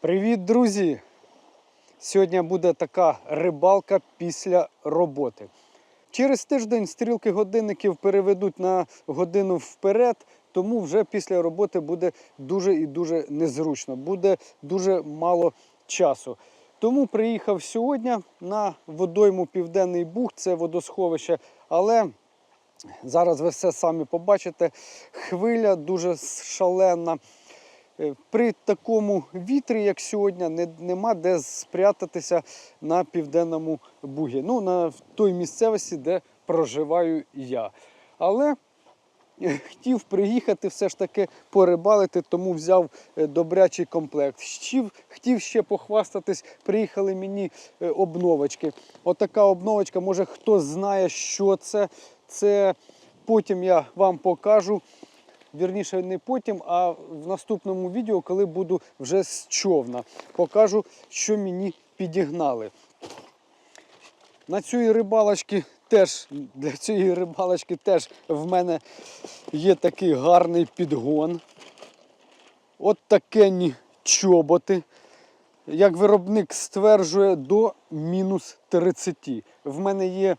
Привіт, друзі! Сьогодні буде така рибалка після роботи. Через тиждень стрілки годинників переведуть на годину вперед, тому вже після роботи буде дуже і дуже незручно, буде дуже мало часу. Тому приїхав сьогодні на водойму Південний Буг, це водосховище, але зараз ви все самі побачите. Хвиля дуже шалена. Е, При такому вітрі, як сьогодні, не, нема де спрятатися на південному бугі. Ну, на той місцевості, де проживаю я. Але е, хотів приїхати все ж таки порибалити, тому взяв е, добрячий комплект. Хотів, хотів ще похвастатись, приїхали мені обновочки. Отака обновочка, може хто знає, що це. Це потім я вам покажу. Вірніше, не потім, а в наступному відео, коли буду вже з човна, покажу, що мені підігнали. На цієї рибалочки теж для цієї рибалочки теж в мене є такий гарний підгон. От такенні чоботи. Як виробник стверджує, до мінус 30. В мене є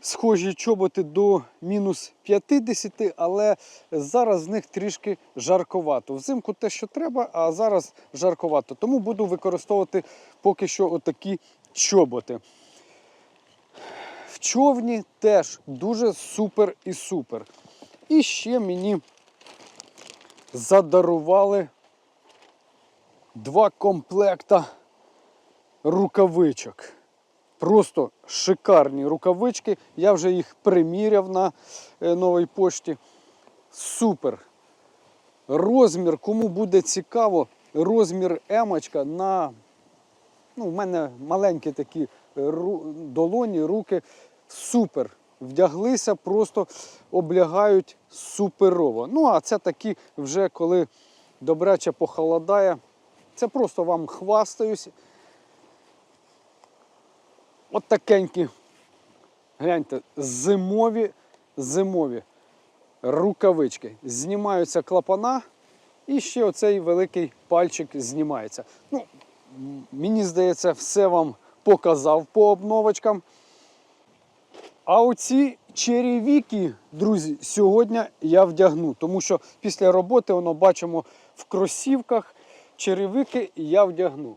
схожі чоботи до мінус 50, але зараз з них трішки жарковато. Взимку те, що треба, а зараз жарковато. Тому буду використовувати поки що отакі чоботи. В човні теж дуже супер і супер. І ще мені задарували два комплекта рукавичок. Просто шикарні рукавички. Я вже їх приміряв на е, новій пошті. Супер. Розмір, кому буде цікаво, розмір емочка на. Ну, в мене маленькі такі е, долоні, руки. Супер. Вдяглися, просто облягають суперово. Ну, а це такі вже коли добряче похолодає. Це просто вам хвастаюсь. От такенькі. Гляньте, зимові, зимові рукавички. Знімаються клапана, і ще оцей великий пальчик знімається. Ну, мені здається, все вам показав по обновочкам. А оці черевіки, друзі, сьогодні я вдягну, тому що після роботи воно бачимо в кросівках. Черевики я вдягну.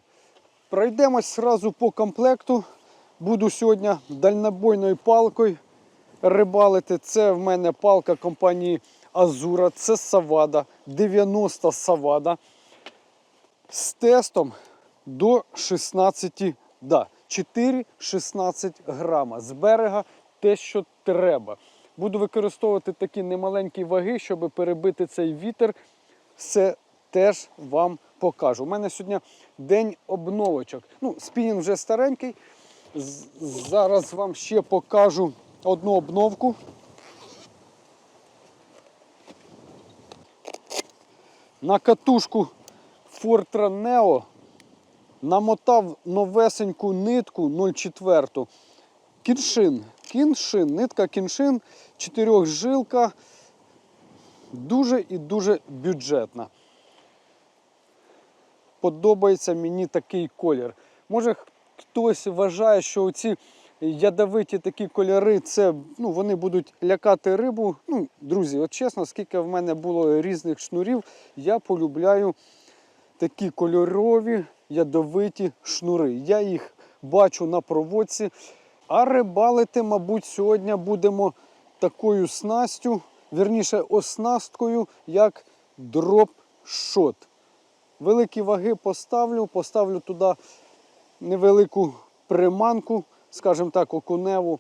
Пройдемось одразу по комплекту. Буду сьогодні дальнобойною палкою рибалити. Це в мене палка компанії Азура, це Савада, 90 Савада. З тестом до 16, да, 4-16 грама. З берега те, що треба. Буду використовувати такі немаленькі ваги, щоб перебити цей вітер. Все теж вам покажу. У мене сьогодні день обновочок. Ну, спінінг вже старенький. Зараз вам ще покажу одну обновку. На катушку Fortra Neo намотав новесеньку нитку 0,4. Кіншин. Кіншин, нитка кіншин, чотирьохжилка. Дуже і дуже бюджетна. Подобається мені такий колір. Може хтось вважає, що ці ядовиті такі кольори, це ну, вони будуть лякати рибу. Ну, друзі, от чесно, скільки в мене було різних шнурів, я полюбляю такі кольорові ядовиті шнури. Я їх бачу на проводці. А рибалити, мабуть, сьогодні будемо такою снастю, вірніше оснасткою, як дроп-шот. Великі ваги поставлю, поставлю туди невелику приманку, скажімо так, окуневу.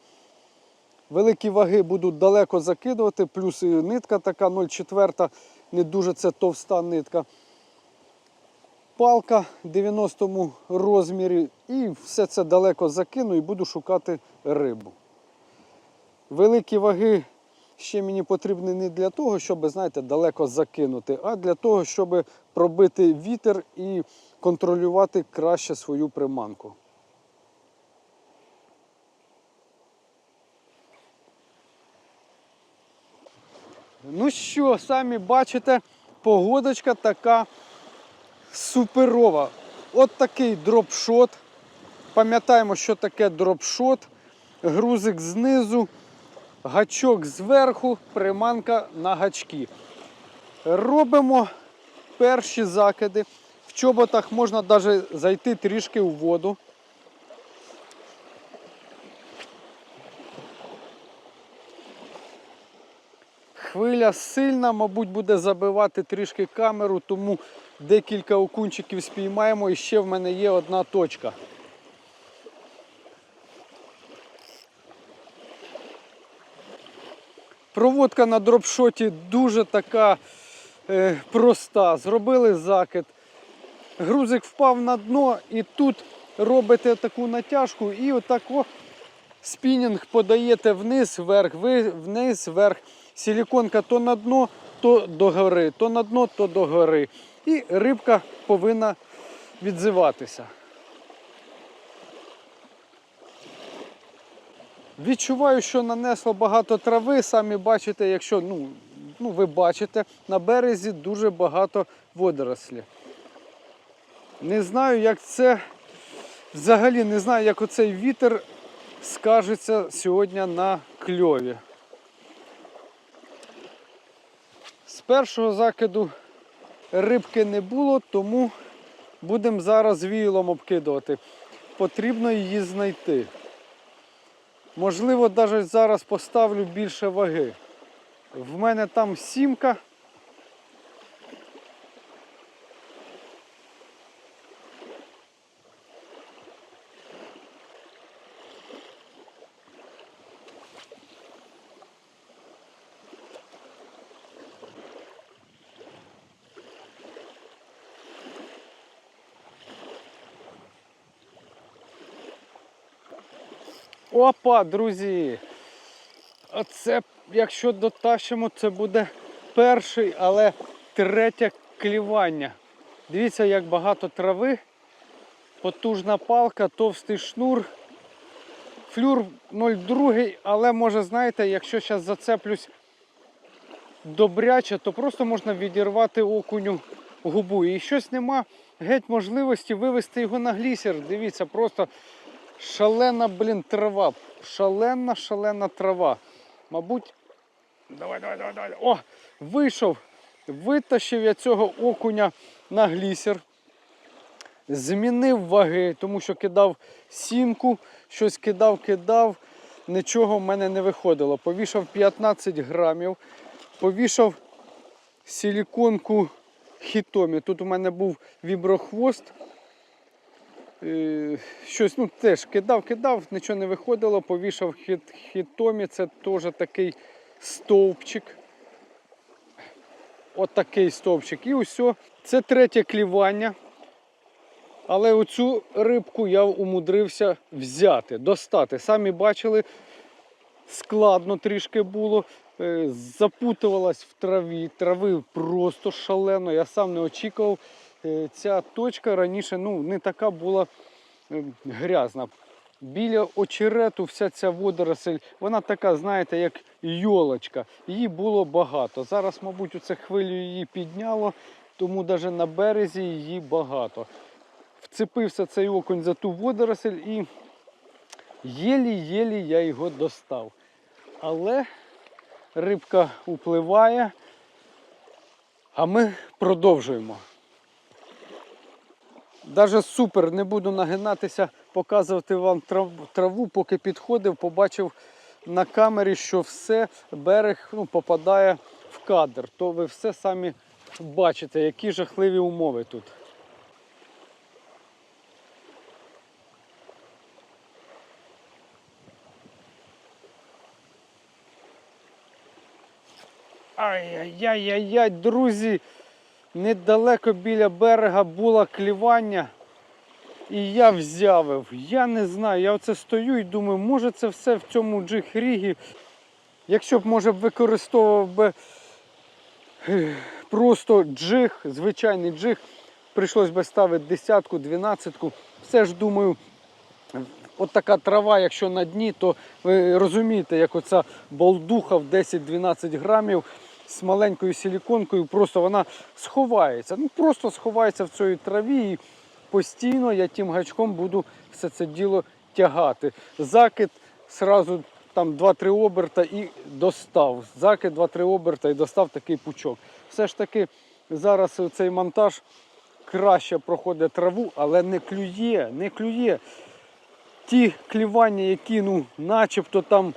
Великі ваги буду далеко закидувати, плюс і нитка така 0,4, не дуже це товста нитка. Палка 90 розмірі і все це далеко закину і буду шукати рибу. Великі ваги ще мені потрібні не для того, щоб, знаєте, далеко закинути, а для того, щоб пробити вітер і контролювати краще свою приманку. Ну що, самі бачите, погодочка така суперова. От такий дропшот. Пам'ятаємо, що таке дропшот. Грузик знизу, гачок зверху, приманка на гачки. Робимо перші закиди. В чоботах можна навіть зайти трішки у воду. Хвиля сильна, мабуть, буде забивати трішки камеру, тому декілька окунчиків спіймаємо і ще в мене є одна точка. Проводка на дропшоті дуже така е, проста. Зробили закид. Грузик впав на дно і тут робите таку натяжку і отако спінінг подаєте вниз, вверх, вниз, вверх. Силіконка то на дно, то до гори, то на дно, то до гори. І рибка повинна відзиватися. Відчуваю, що нанесло багато трави. Самі бачите, якщо ну, ну, ви бачите, на березі дуже багато водорослі. Не знаю, як це взагалі не знаю, як оцей вітер скажеться сьогодні на кльові. З першого закиду рибки не було, тому будемо зараз віялом обкидувати. Потрібно її знайти. Можливо, навіть зараз поставлю більше ваги. В мене там сімка. Опа, друзі! Оце, якщо дотащимо, це буде перший, але третє клівання. Дивіться, як багато трави, потужна палка, товстий шнур. Флюр 0,2, але може, знаєте, якщо зараз зацеплюсь добряче, то просто можна відірвати окуню губу. І щось нема геть можливості вивести його на глісер. Дивіться, просто шалена, блін, трава. Шалена, шалена трава. Мабуть. Давай, давай, давай, давай. О! Вийшов. Витащив я цього окуня на глісер. Змінив ваги, тому що кидав сімку, щось кидав, кидав, нічого в мене не виходило. Повішав 15 грамів, повішав силіконку хітомі. Тут у мене був віброхвост. Е, Щось ну, теж кидав, кидав, нічого не виходило, повішав хіт, хітомі, це теж такий стовпчик. От стовпчик. І усе. Це третє клівання. Але оцю рибку я умудрився взяти, достати. Самі бачили, складно трішки було. Е, Запутувалась в траві. Трави просто шалено. Я сам не очікував. Е, Ця точка раніше ну, не така була е, грязна. Біля очерету вся ця водоросль, вона така, знаєте, як йолочка. Її було багато. Зараз, мабуть, оце хвилю її підняло, тому навіть на березі її багато вцепився цей окунь за ту водоросль і єлі-єлі я його достав. Але рибка upливає, а ми продовжуємо. Даже супер, не буду нагинатися, показувати вам траву, поки підходив, побачив на камері, що все берег ну, попадає в кадр. То ви все самі бачите, які жахливі умови тут. Ай-яй-яй-яй, друзі, недалеко біля берега було клівання. І я взявив. Я не знаю, я оце стою і думаю, може це все в цьому джиг-рігі. Якщо б, може б використовував би просто джиг, звичайний джиг, прийшлось би ставити десятку, дванадцятку. Все ж думаю, от така трава, якщо на дні, то ви розумієте, як оця болдуха в 10-12 грамів з маленькою силіконкою, просто вона сховається. Ну просто сховається в цій траві і постійно я тим гачком буду все це діло тягати. Закид сразу там 2-3 оберта і достав. Закид 2-3 оберта і достав такий пучок. Все ж таки зараз цей монтаж краще проходить траву, але не клює, не клює. Ті клівання, які ну, начебто там,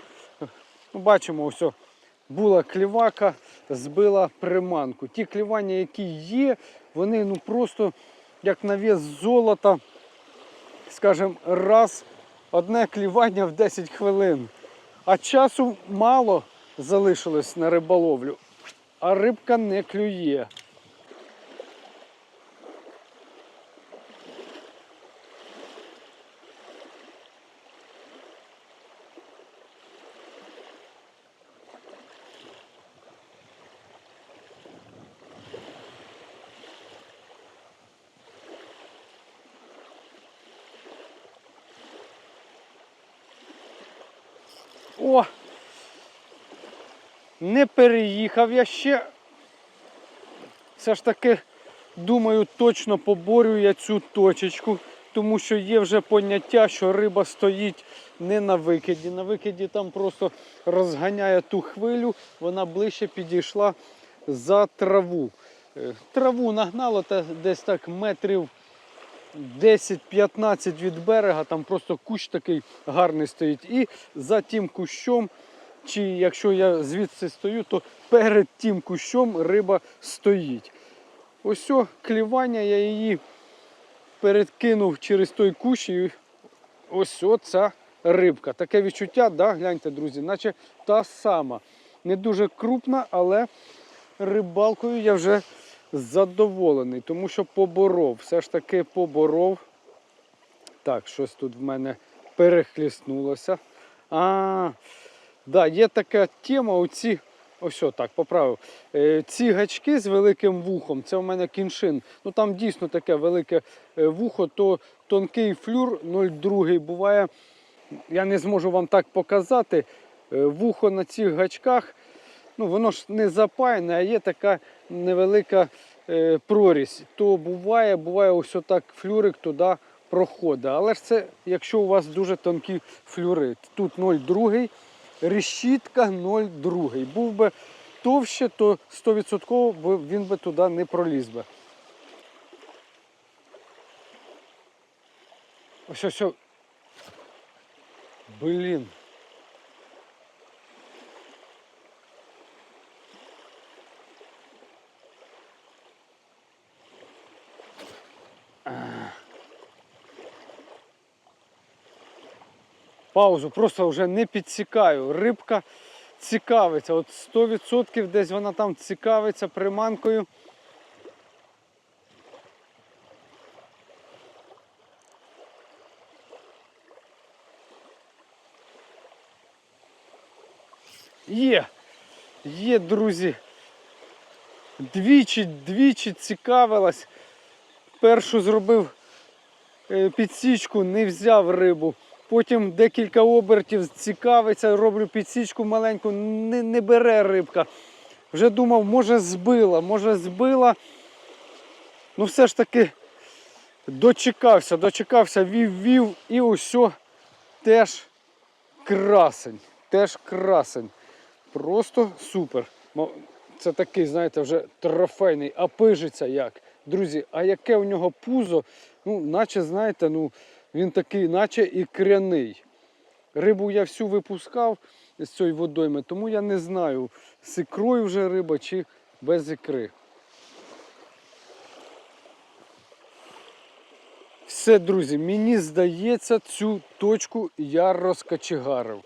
ну, бачимо, ось була клівака, збила приманку. Ті клівання, які є, вони ну, просто як на вес золота, скажімо, раз одне клівання в 10 хвилин. А часу мало залишилось на риболовлю, а рибка не клює. О! Не переїхав я ще. Все ж таки, думаю, точно поборю я цю точечку, тому що є вже поняття, що риба стоїть не на викиді. На викиді там просто розганяє ту хвилю, вона ближче підійшла за траву. Е, Траву нагнало та десь так метрів 10-15 від берега, там просто кущ такий гарний стоїть. І за тим кущом, чи якщо я звідси стою, то перед тим кущом риба стоїть. Ось о, клівання, я її перекинув через той кущ і ось оця рибка. Таке відчуття, да, гляньте, друзі, наче та сама. Не дуже крупна, але рибалкою я вже задоволений, тому що поборов. Все ж таки поборов. Так, щось тут в мене перехліснулося. А, да, є така тема, оці. Ось так, поправив. Е, ці гачки з великим вухом, це у мене кіншин. Ну там дійсно таке велике е, вухо, то тонкий флюр 0,2 буває. Я не зможу вам так показати. Е, вухо на цих гачках, ну воно ж не запаяне, а є така невелика прорізь. То буває, буває ось отак флюрик туди проходить. Але ж це, якщо у вас дуже тонкі флюри. Тут 0,2, решітка 0,2. Був би товще, то 100% він би туди не проліз би. Ось ось. ось. Блін. Паузу просто вже не підсікаю. Рибка цікавиться. От 100% десь вона там цікавиться приманкою. Є, є, друзі. Двічі, двічі цікавилась. Першу зробив е, підсічку, не взяв рибу. Потім декілька обертів цікавиться, роблю підсічку маленьку, не, не бере рибка. Вже думав, може збила, може збила. Ну все ж таки дочекався, дочекався, вів, вів і усьо теж красень. Теж красень. Просто супер. Це такий, знаєте, вже трофейний, а пижиться як. Друзі, а яке у нього пузо, ну, наче, знаєте, ну, він такий, наче і кряний. Рибу я всю випускав з цієї водойми, тому я не знаю, з ікрою вже риба чи без ікри. Все, друзі, мені здається, цю точку я розкачегарив.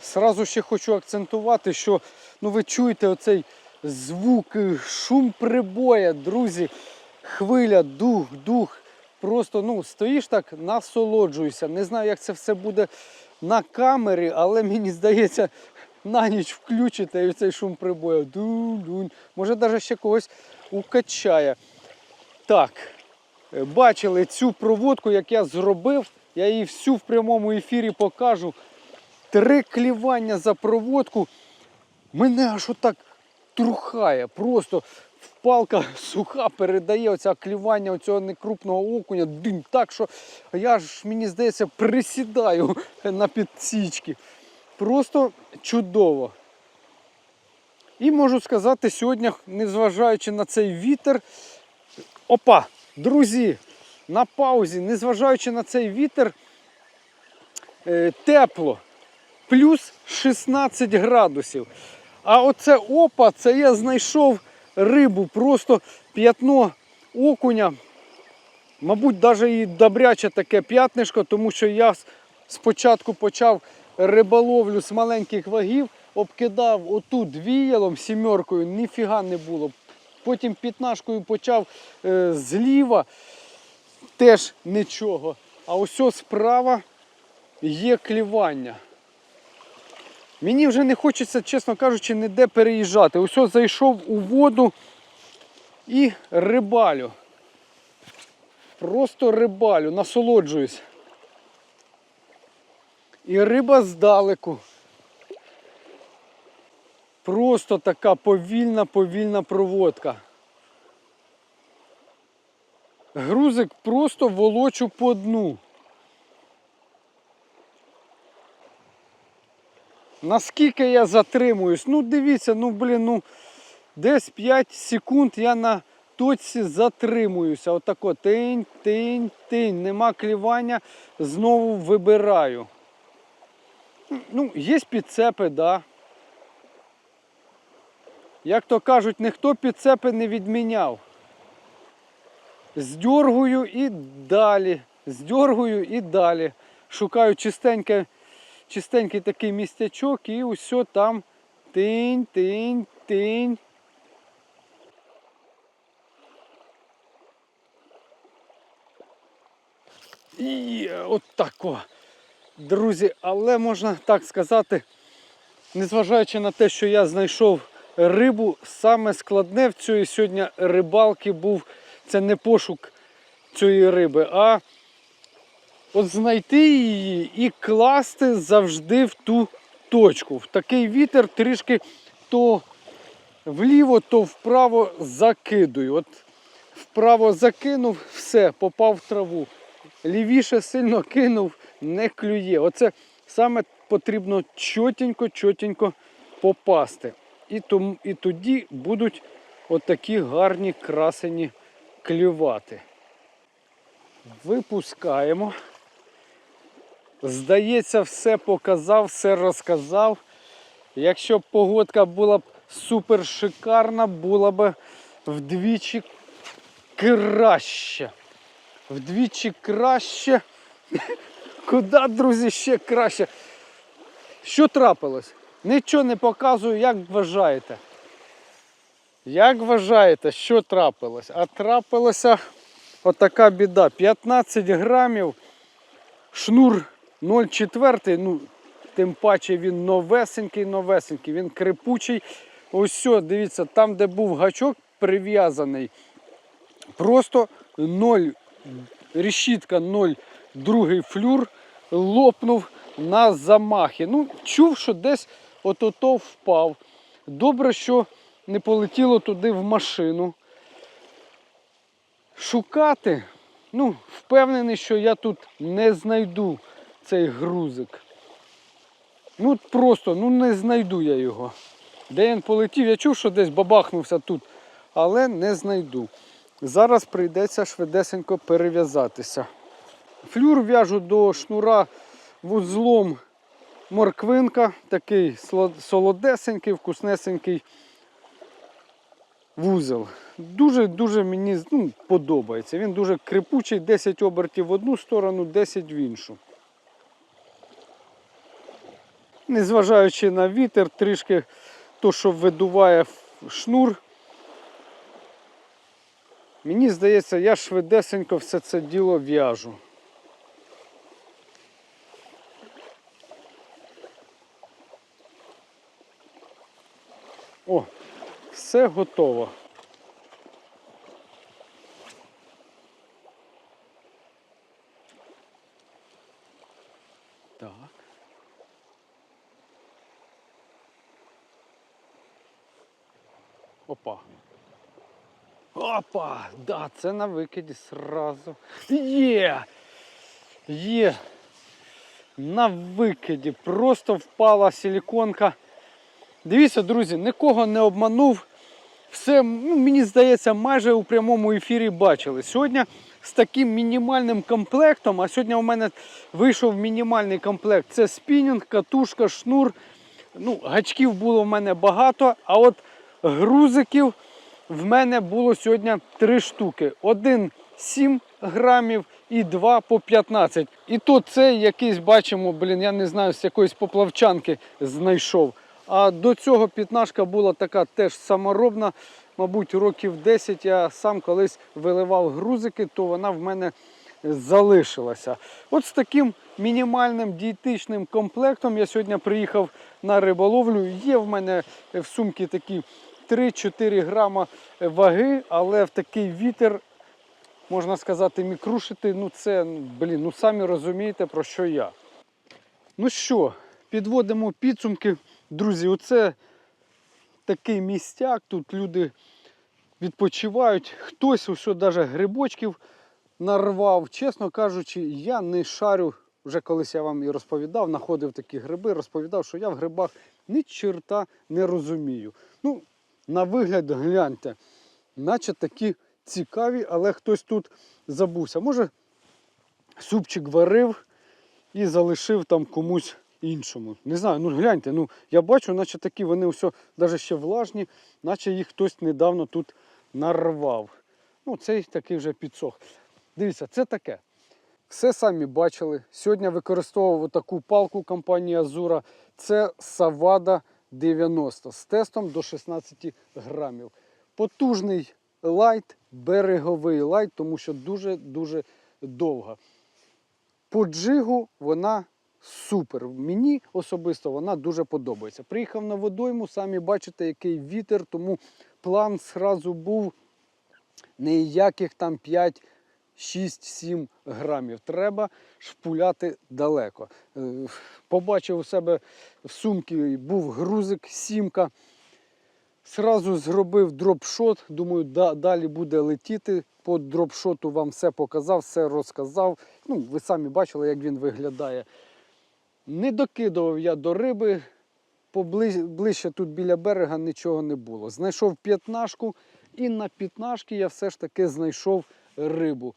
Сразу ще хочу акцентувати, що ну ви чуєте оцей звук, шум прибоя, друзі, хвиля, дух, дух. Просто ну, стоїш так, насолоджуйся. Не знаю, як це все буде на камері, але мені здається, на ніч включите і цей шум прибою. Ду-дунь. Може навіть ще когось укачає. Так, е, бачили цю проводку, як я зробив. Я її всю в прямому ефірі покажу. Три клівання за проводку. Мене аж отак трухає. Просто палка суха передає оця клювання оцього некрупного окуня. Дим, так що я ж, мені здається, присідаю на підсічки. Просто чудово. І можу сказати, сьогодні, незважаючи на цей вітер, опа, друзі, на паузі, незважаючи на цей вітер, е, тепло, плюс 16 градусів. А оце опа, це я знайшов рибу, просто п'ятно окуня. Мабуть, навіть і добряче таке п'ятнишко, тому що я спочатку почав риболовлю з маленьких вагів, обкидав отут віялом сімеркою, ніфіга не було. Потім п'ятнашкою почав е, зліва, теж нічого. А ось справа є клівання. Мені вже не хочеться, чесно кажучи, ніде переїжджати. Ось зайшов у воду і рибалю. Просто рибалю, насолоджуюсь. І риба здалеку. Просто така повільна, повільна проводка. Грузик просто волочу по дну. Наскільки я затримуюсь? Ну дивіться, ну блін, ну десь 5 секунд я на точці затримуюся. Отако тинь, тинь, тинь. Нема клівання, знову вибираю. Ну, є підцепи, да. Як то кажуть, ніхто підцепи не відміняв. Здьоргую і далі. Здьоргую і далі. Шукаю чистеньке, чистенький такий містячок і усе там тинь, тинь, тинь. І от тако. Друзі, але можна так сказати, незважаючи на те, що я знайшов рибу, саме складне в цієї сьогодні рибалки був це не пошук цієї риби, а от знайти її і класти завжди в ту точку. В такий вітер трішки то вліво, то вправо закидую. От вправо закинув, все, попав в траву. Лівіше сильно кинув, не клює. Оце саме потрібно чотенько, чотенько попасти. І, тому, і тоді будуть отакі гарні красені клювати. Випускаємо. Здається, все показав, все розказав. Якщо б погодка була б супер шикарна, була б вдвічі краще. Вдвічі краще. Куди, друзі, ще краще? Що трапилось? Нічого не показую, як вважаєте. Як вважаєте, що трапилось? А трапилося отака біда. 15 грамів, шнур 0,4, ну, тим паче він новесенький, новесенький, він крипучий. Ось все, дивіться, там, де був гачок прив'язаний, просто 0, решітка 0, другий флюр лопнув на замахи. Ну, чув, що десь от-ото впав. Добре, що не полетіло туди в машину. Шукати, ну, впевнений, що я тут не знайду цей грузик. Ну, просто, ну не знайду я його. Де він полетів, я чув, що десь бабахнувся тут, але не знайду. Зараз прийдеться швидесенько перев'язатися. Флюр в'яжу до шнура вузлом морквинка, такий солодесенький, вкуснесенький вузел. Дуже-дуже мені ну, подобається. Він дуже крипучий, 10 обертів в одну сторону, 10 в іншу. Незважаючи на вітер, трішки то, що видуває шнур. Мені здається, я швидесенько все це діло в'яжу. О, все готово. Так. Опа. Опа! Да, це на викиді сразу. Є! Є! На викиді. Просто впала силіконка. Дивіться, друзі, нікого не обманув. Все, ну, мені здається, майже у прямому ефірі бачили. Сьогодні з таким мінімальним комплектом, а сьогодні у мене вийшов мінімальний комплект. Це спінінг, катушка, шнур. Ну, гачків було в мене багато, а от грузиків в мене було сьогодні три штуки. Один 7 грамів і два по 15. І то це якийсь бачимо, блін, я не знаю, з якоїсь поплавчанки знайшов. А до цього п'ятнашка була така теж саморобна. Мабуть, років 10 я сам колись виливав грузики, то вона в мене залишилася. От з таким мінімальним дієтичним комплектом я сьогодні приїхав на риболовлю. Є в мене в сумці такі 3-4 грама ваги, але в такий вітер, можна сказати, мікрушити, ну це, блін, ну самі розумієте, про що я. Ну що, підводимо підсумки. Друзі, оце такий містяк. Тут люди відпочивають. Хтось усе навіть грибочків нарвав. Чесно кажучи, я не шарю. Вже колись я вам і розповідав, знаходив такі гриби, розповідав, що я в грибах ні чорта не розумію. Ну, на вигляд гляньте, наче такі цікаві, але хтось тут забувся. Може, супчик варив і залишив там комусь іншому. Не знаю, ну гляньте, ну я бачу, наче такі вони все навіть ще влажні, наче їх хтось недавно тут нарвав. Ну, цей такий вже підсох. Дивіться, це таке. Все самі бачили. Сьогодні використовував таку палку компанії Азура. Це Савада 90 з тестом до 16 грамів. Потужний лайт, береговий лайт, тому що дуже-дуже довга. По джигу вона супер. Мені особисто вона дуже подобається. Приїхав на водойму, самі бачите, який вітер, тому план зразу був ніяких там 5, 6, 7 грамів. Треба шпуляти далеко. Е, Побачив у себе в сумці був грузик, сімка. Сразу зробив дропшот. Думаю, да, далі буде летіти. По дропшоту вам все показав, все розказав. Ну, ви самі бачили, як він виглядає. Не докидував я до риби. Побли- Ближче тут біля берега нічого не було. Знайшов п'ятнашку, і на п'ятнашки я все ж таки знайшов рибу.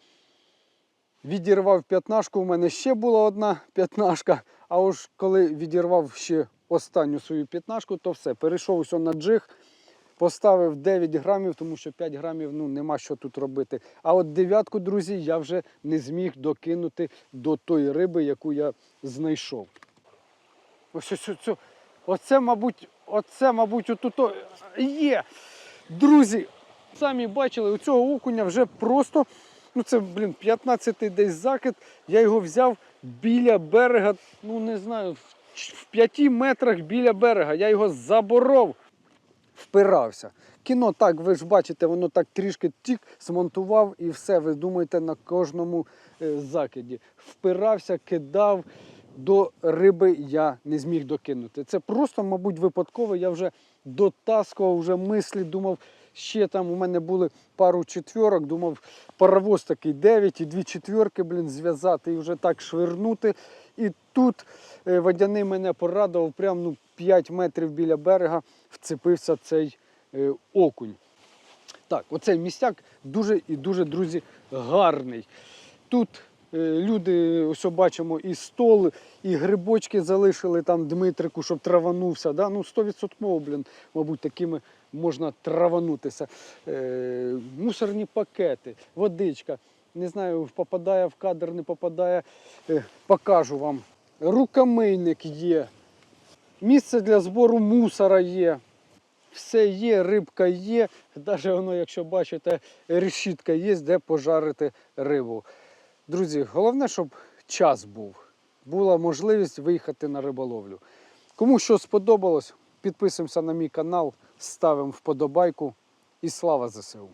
Відірвав п'ятнашку, у мене ще була одна п'ятнашка. А ось коли відірвав ще останню свою п'ятнашку, то все, перейшов усе на джиг, поставив 9 грамів, тому що 5 грамів ну, нема що тут робити. А от дев'ятку, друзі, я вже не зміг докинути до тої риби, яку я знайшов. Ось ось ось. ось. Оце, мабуть, оце, мабуть, отут є. Друзі, самі бачили, у цього окуня вже просто, ну це, блін, 15-й десь закид. Я його взяв біля берега, ну не знаю, в 5 метрах біля берега. Я його заборов, впирався. Кіно так, ви ж бачите, воно так трішки тік, смонтував і все. Ви думаєте на кожному е, закиді. Впирався, кидав. До риби я не зміг докинути. Це просто, мабуть, випадково. Я вже дотаскував вже мислі, думав, ще там у мене були пару четвірок, думав, паровоз такий 9 і дві четвірки, блін, зв'язати і вже так швирнути. І тут е, водяний мене порадував, прямо ну, 5 метрів біля берега вцепився цей е, окунь. Так, оцей містяк дуже і дуже, друзі, гарний. Тут е, люди, ось бачимо, і стол, і грибочки залишили там Дмитрику, щоб траванувся. Да? Ну, 100%, блін, мабуть, такими можна траванутися. Е, мусорні пакети, водичка. Не знаю, попадає в кадр, не попадає. Е, покажу вам. Рукомийник є. Місце для збору мусора є. Все є, рибка є. Навіть воно, якщо бачите, решітка є, де пожарити рибу. Друзі, головне, щоб час був. Була можливість виїхати на риболовлю. Кому що сподобалось, підписуємося на мій канал, ставимо вподобайку і слава ЗСУ!